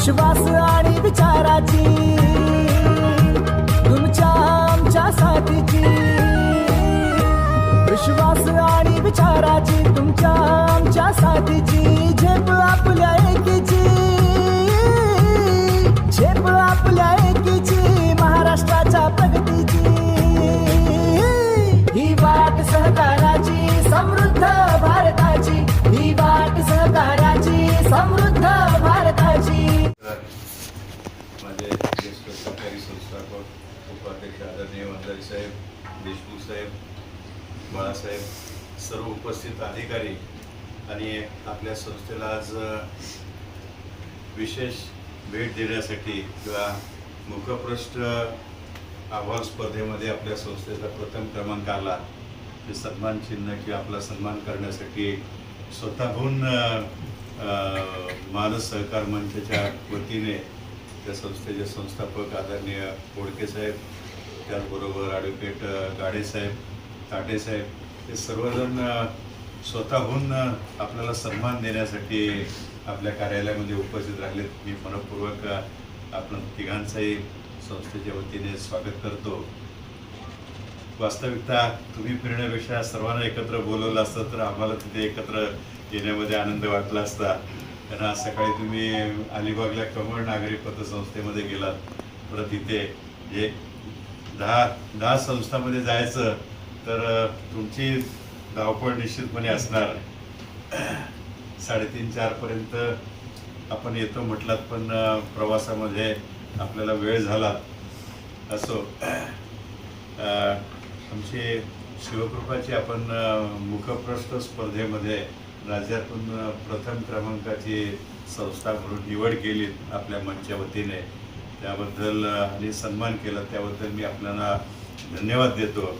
विश्वास आणि विचाराची सरकारी संस्थापक उपाध्यक्ष आदरणीय मंदारी साहेब देशमुख साहेब बाळासाहेब सर्व उपस्थित अधिकारी आणि आपल्या संस्थेला आज विशेष भेट देण्यासाठी किंवा मुखपृष्ठ आव्हान स्पर्धेमध्ये आपल्या संस्थेचा प्रथम क्रमांक आला. ते सन्मान चिन्ह किंवा आपला सन्मान करण्यासाठी स्वतःहून मानस सहकार मंचच्या वतीने त्या संस्थेचे संस्थापक आदरणीय बोडके साहेब त्याचबरोबर ॲडव्होकेट गाडेसाहेब ताटेसाहेब हे सर्वजण स्वतःहून आपल्याला सन्मान देण्यासाठी आपल्या कार्यालयामध्ये उपस्थित राहिलेत मी मनपूर्वक आपण तिघांचाही संस्थेच्या वतीने स्वागत करतो. वास्तविकता तुम्ही फिरण्यापेक्षा सर्वांना एकत्र बोलवलं असतं तर आम्हाला तिथे एकत्र येण्यामध्ये आनंद वाटला असता. कारण आज सकाळी तुम्ही अलिबागला कमळ नागरी पतसंस्थेमध्ये गेलात. परत तिथे जे दहा दहा संस्थामध्ये जायचं तर तुमची धावपळ निश्चितपणे असणार. साडेतीन चारपर्यंत आपण येतो म्हटलात पण प्रवासामध्ये आपल्याला वेळ झाला. असो आमची शिवकृपाची आपण अ, मुखप्रश्न स्पर्धेमध्ये राज्यातून प्रथम क्रमांकाची संस्था म्हणून निवड केली आपल्या मंचच्या वतीने. त्याबद्दल आणि सन्मान केला. त्याबद्दल मी आपल्याला धन्यवाद देतो.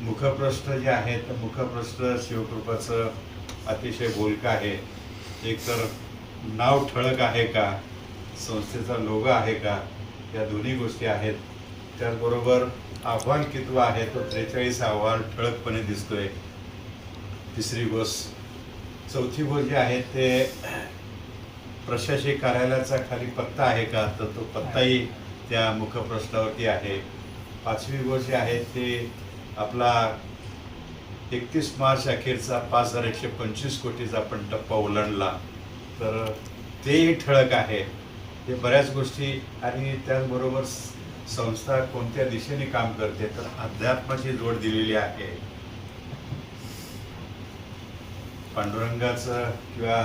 मुखप्रश्न जे आहे तर मुखप्रश्न शिवकृपाचं अतिशय बोलकं आहे. एकतर नाव ठळक आहे का? संस्थेचा लोगो आहे का? या दोन्ही गोष्टी आहेत. त्याचबरोबर आव्हान कितवा आहे तो त्रेचाळीस आव्हान ठळकपणे दिसतोय. तिसरी गोष्ट चौथी गोष्ट आहे ते प्रशासकीय कार्यालयाचा खाली पत्ता आहे का? तर तो पत्ताही त्या मुखप्रश्नावरती आहे. पाचवी गोष्ट जे आहे ते आपला एकतीस मार्च अखेरचा पाच हजार एकशे पंचवीस कोटीचा आपण टप्पा ओलांडला. तर तेही ठळक आहे. हे बऱ्याच गोष्टी आणि त्याचबरोबर संस्था कोणत्या दिशेने काम करते तर अध्यात्माची जोड दिलेली आहे. पांडुरंगाचं किंवा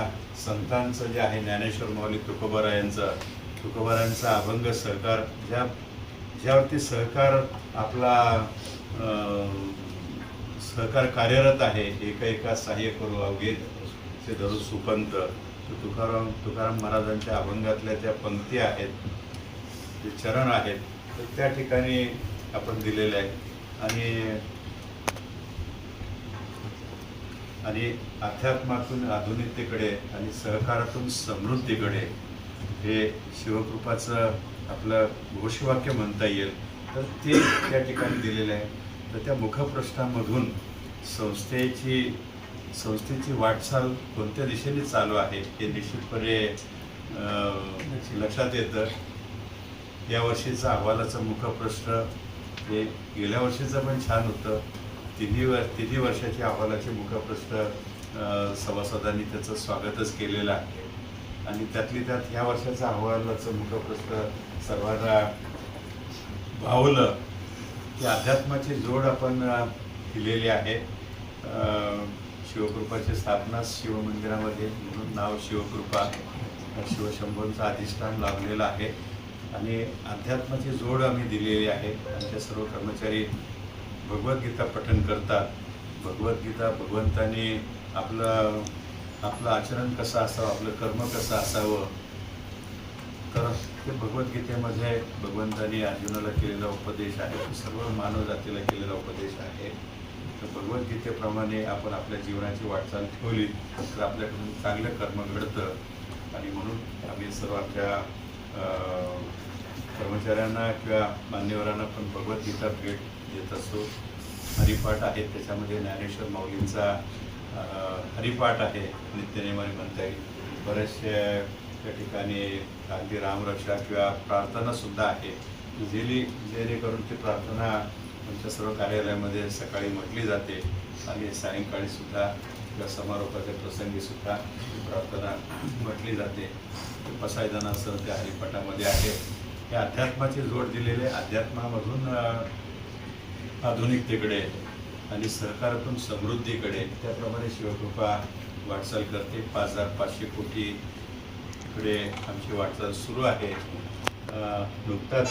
संतांचं जे आहे ज्ञानेश्वर माऊली तुकोबारा यांचं अभंग सहकार ज्या ज्यावरती सहकार आपला सहकार कार्यरत आहे एका एका सहाय्य करू अवघे ते धरू सुपंत तुकाराम तुकाराम महाराजांच्या अभंगातल्या ज्या पंक्ती आहेत जे चरण आहेत तर त्या ठिकाणी आपण दिलेले आहेत. आणि आणि अध्यात्मातून आधुनिकतेकडे आणि सहकारातून समृद्धीकडे हे शिवकृपाचं आपलं घोषवाक्य म्हणता येईल. तर ते त्या ठिकाणी दिलेलं आहे. तर त्या मुखप्रश्नामधून संस्थेची संस्थेची वाटचाल कोणत्या दिशेने चालू आहे हे निश्चितपणे लक्षात येतं. या वर्षीचा अहवालाचं मुखप्रश्न हे गेल्या वर्षीचं पण छान होतं. तिन्ही वर तिन्ही वर्षाच्या अहवालाचे मुखप्रस्थ सभासदांनी त्याचं स्वागतच केलेलं आहे. आणि त्यातली त्यात ह्या वर्षाचा अहवालाचं मुखप्रश्न सर्वांना भावलं की अध्यात्माची जोड आपण दिलेली आहे. शिवकृपाची स्थापना शिवमंदिरामध्ये म्हणून नाव शिवकृपा शिवशंभूंचं अधिष्ठान लावलेलं आहे. आणि अध्यात्माची जोड आम्ही दिलेली आहे. आमच्या सर्व कर्मचारी भगवद्गीता पठन करतात. भगवद्गीता भगवंतानी आपलं आपलं आचरण कसं असावं आपलं कर्म कसं असावं? तर ते भगवद्गीतेमध्ये भगवंतानी अर्जुनाला केलेला उपदेश आहे. सर्व मानव जातीला केलेला उपदेश आहे. तर भगवद्गीतेप्रमाणे आपण आपल्या जीवनाची वाटचाल ठेवली तर आपल्याकडून चांगलं कर्म घडतं. आणि म्हणून आम्ही सर्व आपल्या कर्मचाऱ्यांना किंवा मान्यवरांना पण भगवद्गीता भेट देत असतो. हरिपाठ आहे त्याच्यामध्ये ज्ञानेश्वर माऊलींचा हरिपाठ आहे नित्यनेमाने म्हणता येईल. बरेचसे त्या ठिकाणी अगदी रामरक्षा किंवा प्रार्थनासुद्धा आहे. जेली जेणेकरून ती प्रार्थना आमच्या सर्व कार्यालयामध्ये सकाळी म्हटली जाते आणि सायंकाळी सुद्धा किंवा समारोपाच्या प्रसंगी सुद्धा ती प्रार्थना म्हटली जाते. पसायदानासह त्या हरिपाठामध्ये आहे या अध्यात्माची जोड दिलेले अध्यात्मामधून आधुनिकतेकडे आणि सहकारातून समृद्धीकडे त्याप्रमाणे शिवकृपा वाटचाल करते. पाच हजार पाचशे कोटीकडे आमची वाटचाल सुरू आहे. नुकताच